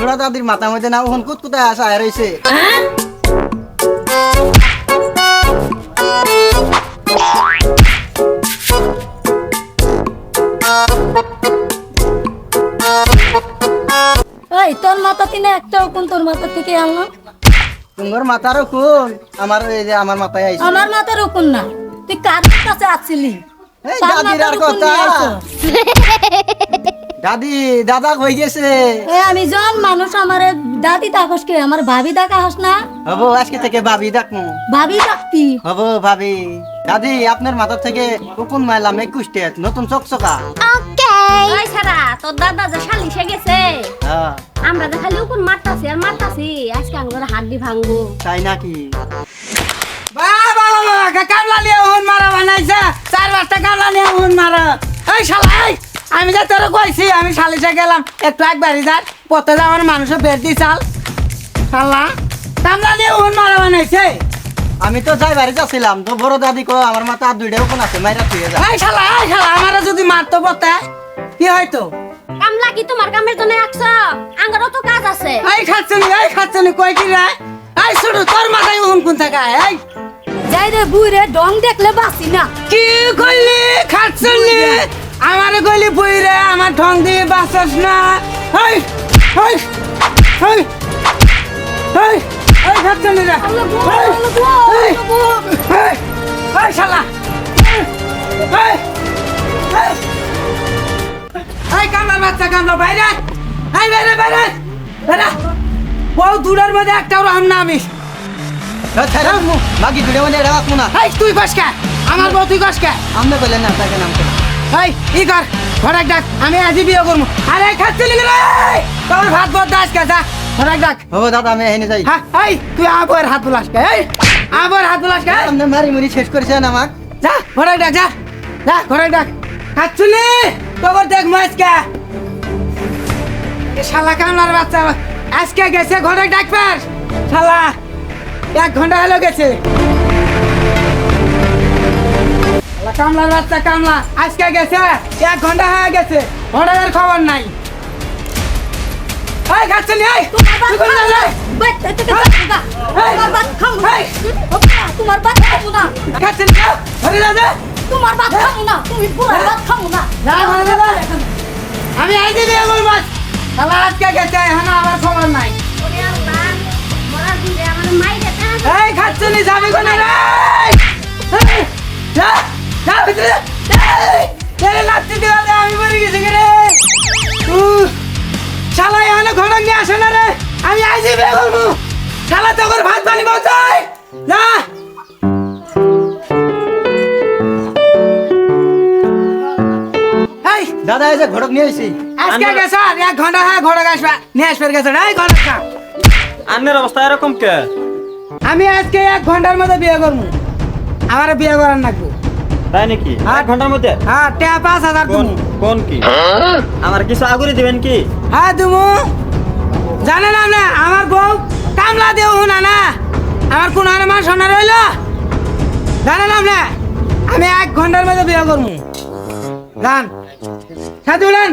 ছোড়া দাদির মাথা মধ্যে না ওখান কুত কোথায় আসা রয়েছে এই তোর মাথা তিনে একটা কোন তোর মাথা থেকে আনলাম তোমার মাথারও কোন? আমার এই যে আমার মাথায় আইছে। আমার মাথার উকুন না? তুই কার কাছে আছিলি? এই দাদির আর কথা। দাদি দাদা কই গেছে? এ আমি জন মানুষ আমার দাদি তাকস কে? আমার ভাবি দেখা হাস না? হব আজকে থেকে ভাবি ডাকমু। ভাবি ডাকতি। হব ভাবি। দাদি আপনার মাথা থেকে উকুন মাইলাম একুশ টেট নতুন চকচকা। ওই ছাড়া তোর দাদা যে সালিশে গেছে। হ্যাঁ। আমরা যে খালি উকুন মারতাছি আর মারতাছি আজকে আমার হাড্ডি ভাঙবো। তাই নাকি? বাবা বাবা কামলা নিয়ে হুন মারা বানাইছে? চার পাঁচটা কামলা নিয়ে হুন মারা। এই শালা এই! আমি যে তোর কইছি আমি সালিশে গেলাম। একটু একবারই যার পথে যাওয়ার মানুষও বের দি চাল। শালা কামলা নিয়ে হুন মারা বানাইছে। আমি তো যাই বাড়ি যাচ্ছিলাম তো বড় দাদি কো আমার মাথা আর দুইটা উকুন আছে মাইরা থুয়ে যা। এই শালা এই শালা আমারও যদি মারতো পথে কি হয়তো? কামলা কি তোমার কামের জন্য একশ আঙ্গারও তো কাজ আছে। এই খাচ্ছনি এই খাচ্ছনি কই কি রে? এই শুধু তোর মাথায় হুন কোন থাকা এই। যাই রে বুই রে ডং দেখলে বাসি না। কি কইলি খাচ্ছনি আমার কইলি বই রে আমার ঠং দিয়ে বাঁচাস না। শালা। কামলার বাচ্চা কামলা বাইরে এই বাইরে বাইরে বাইরে। বহু দূরের মধ্যে না আমি। বাকি রাখব না তুই আমার বউ তুই কস কে? আমনে বললেন না তাকে নাম করে এই ই কর ঘরে ডাক আমি আজি বিয়ে করব আরে খাচ্ছি লিখে রে? তোর ভাত বদ দাস কে যা ঘরে ডাক। হব দাদা আমি এনে যাই। হ্যাঁ এই তুই আবার হাত বুলাস কে? এই আবার হাত বুলাস কে? আপনি মারি মুড়ি শেষ করেছেন আমাক। যা ঘরে ডাক যা যা ঘরে ডাক। খাচ্ছুলি? তোর দেখ মাছ কে শালা কামলার বাচ্চা। আজকে গেছে ঘরে ডাক পাস শালা এক ঘণ্টা হলো গেছে। কামলার বাচ্চা কামলা। আজকে গেছে এক ঘণ্টা হয়ে গেছে ঘরের খবর নাই। এই না। তোমার বাত এই। তোমার বাত খাব না। তোমার খাব তুমি খাব না। আমি আইতে দিয়ে আজকে গেছে এখন আবার খবর নাই। আমার এই খাচ্ছনি যাবি কোনে রে? আমি রে আসে আমি ভাত দাদা এই যে ঘটক নিয়ে আইছি আজকে আর এক ঘণ্টা হ্যাঁ ঘটক আসবে নিয়ে আসবে গেছে এই ঘটক। আন্নের অবস্থা এরকম কে আমি আজকে এক ঘণ্টার মধ্যে বিয়ে করব আমার বিয়ে করার নাকবো তাই নাকি? হ্যাঁ। এক ঘণ্টার মধ্যে? হ্যাঁ টেয়া পাঁচ হাজার কোন কোন কি? আমার কিছু আগুনে দিবেন কি? হ্যাঁ তুমি জানেন না আমার বউ কামলা দেও না না। আমার কোন মান সোনা রইল? জানেন না আমি এক ঘণ্টার মধ্যে বিয়ে করব। জান। সাথে বলেন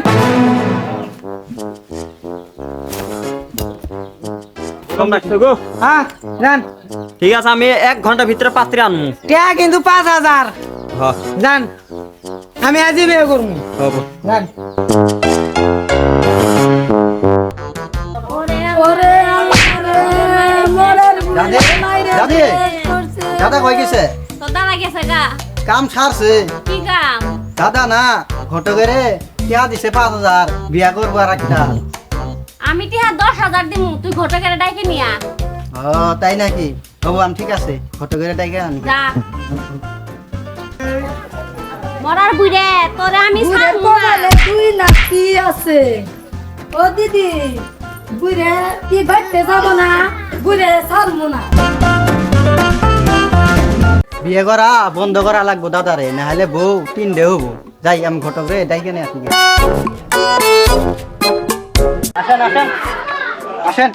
হ্যাঁ ঠিক আছে আমি এক ঘণ্টার ভিতরে পাত্রে আনব টেয়া কিন্তু পাঁচ হাজার। হ্যাঁ। আমি আজই বিয়ে করব মরার দাদি, কই গেছে? কাম সারছে। কি কাম? দাদা না ঘটকের টিয়া দিছে পাঁচ হাজার বিয়া করব আর একটা। আমি টিহা দশ হাজার দিমু তুই ঘটকের ডাইকে নিয়া। ও তাই নাকি? হব আমি ঠিক আছে ঘটকের ডাইকে আনি যা। মরার বুড়ে তোরে আমি ছাড়বো না। কপালে দুই নাতি আছে? ও দিদি বুড়ে কি বাইতে যাব না? বুড়ে ছাড়বো না। বিয়ে করা বন্ধ করা লাগবো দাদারে না হলে বউ তিনটে হব। যাই আমি ঘটক রে নিয়ে আসি। আসেন আসেন আসেন।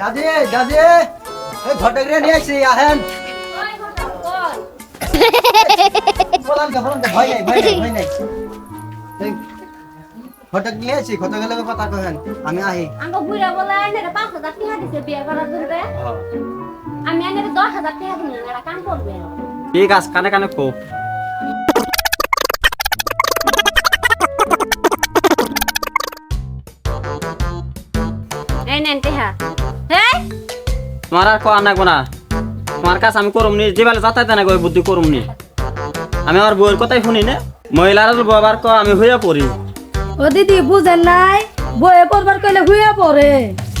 দাদি দাদি এই ঘটক রে নিয়ে আসি আহেন। বলান কা বলান ভয় নাই ভয় নাই ভয় নাই। ঘটক নিয়ে আসি ঘটক গেলে কথা কহেন আমি আহি। আমাকে বুড়া বলে এনে পাঁচ হাজার টাকা দিছে বিয়ে করার জন্য। আমি এনে দশ হাজার টাকা দিন এরা কাম করবে। ঠিক আছে কানে কানে কো। এই নেন টেহা। হেই তোমার আর কোয়া নাগবো না। তোমার কাছে আমি করুম নি যে বেলা যাতায়াত না ওই বুদ্ধি করুম নি আমি আমার বউয়ের কথাই শুনি না মহিলারা বাবার ক আমি হইয়া পড়ি। ও দিদি বুঝেন নাই? বয়ে পড়বার কইলে হুইয়া পড়ে।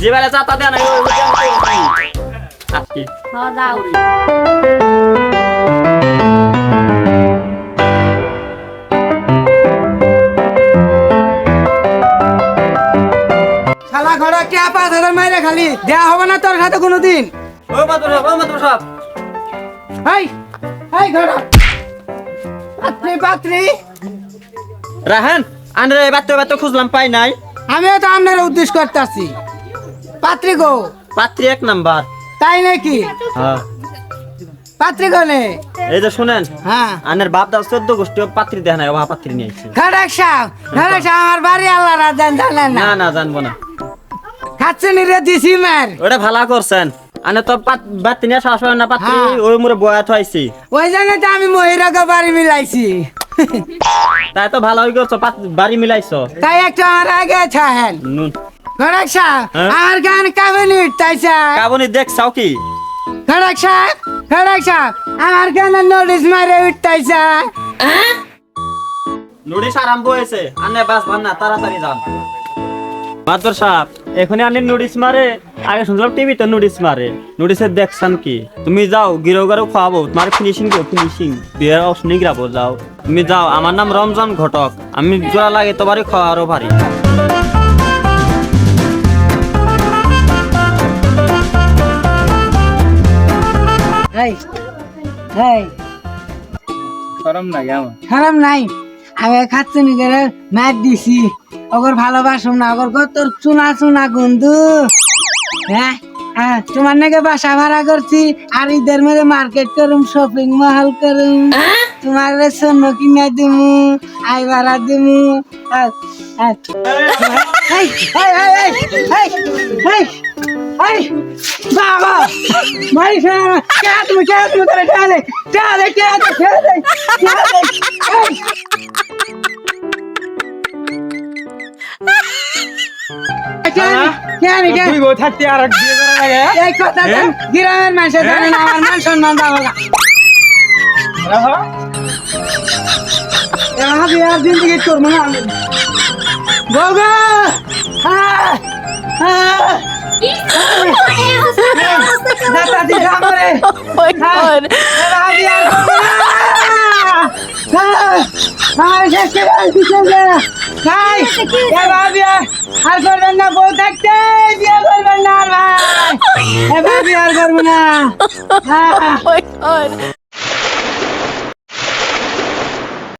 যে বেলা যাতায়াত না ওই বুদ্ধি আমি করুম নি। আর কি? হ মাইরে খালি দেয়া হবে না তোর সাথে কোনোদিন। ও মাতুর সাহেব ও মাতুর সাহেব হাই হাই ঘরে পাত্রী পাত্রী রাহেন আনরে বাত্তে বাত্তে খুঁজলাম পাই নাই। আমিও তো আপনার উদ্দেশ্য করতেছি। পাত্রী গো। পাত্রী এক নাম্বার। তাই নাকি? হ্যাঁ। পাত্রী গনে। এই যে শুনেন হ্যাঁ। আনের বাপ দাও চোদ্দ গোষ্ঠী পাত্রী দেখ নাই অভাব পাত্রী নিয়ে আইছি। ঘটক সাহ ঘটক সাহ আমার বাড়ি আল্লাহ রাজান জানেন না? না না জানব না। খাচ্ছে রে দিছি মার। ওটা ভালা করছেন। আনে তো বাত্তি নিয়ে শ্বাস হয় না পাত্রী হ্যাঁ। ওই মোরে বয়া থাইছি। ওই জন্য তো আমি মহিলাকে বাড়ি মিলাইছি। তাই তো ভালো পাত- বাড়ি মিলাইছো। তাই একটু আমার আগে ছাহেন নুন। ঘটক সাহ হ্যাঁ? আমার গান কাবিনি উঠতাইছে। কাবনি দেখছাও কি? ঘটক সাহ ঘটক সাহ আমার গান নোটিস মারে উঠতাইছে। নুড়ি আরম্ভ হয়েছে। আনে বাস ভান না তাড়াতাড়ি যান। মাদর সাহেব এখানে আনি নুডিস মারে। আগে শুনলাম টিভিতে নুডিস মারে। নুডিসে দেখছেন কি? তুমি যাও গিরো গিরো খাওয়াবো। তোমার ফিনিশিং দিও ফিনিশিং বিয়ের অপশনি গিরাবো যাও। তুমি যাও আমার নাম রমজান ঘটক। আমি জোড়া লাগে তোমারই খাওয়ারও ভারী এই এই। শরম না কেমন খারাপ নাই। আমি খাচ্ছি করে ম্যাট দিছি ওগর ভালোবাসুম না ওগর কত চুনা চুনা গন্ধু হ্যাঁ হ্যাঁ তোমার নাকি বাসা ভাড়া করছি আর ঈদের মধ্যে মার্কেট করুম শপিং মহল করুম তোমার স্বর্ণ কিনা দিমু আই ভাড়া দিমু আহ, আহ। এই, এই, এই, এই, বাবা ভাই কে তুমি কে তুমি করে কে দে কে এই কথা তো গ্রামের মানুষের জানে না আমার মান সম্মান দেওয়া আমি আর জিন্দগি করব না। গোগো হ্যাঁ হ্যাঁ। আর করবেন না বউ না আর ভাই আর করব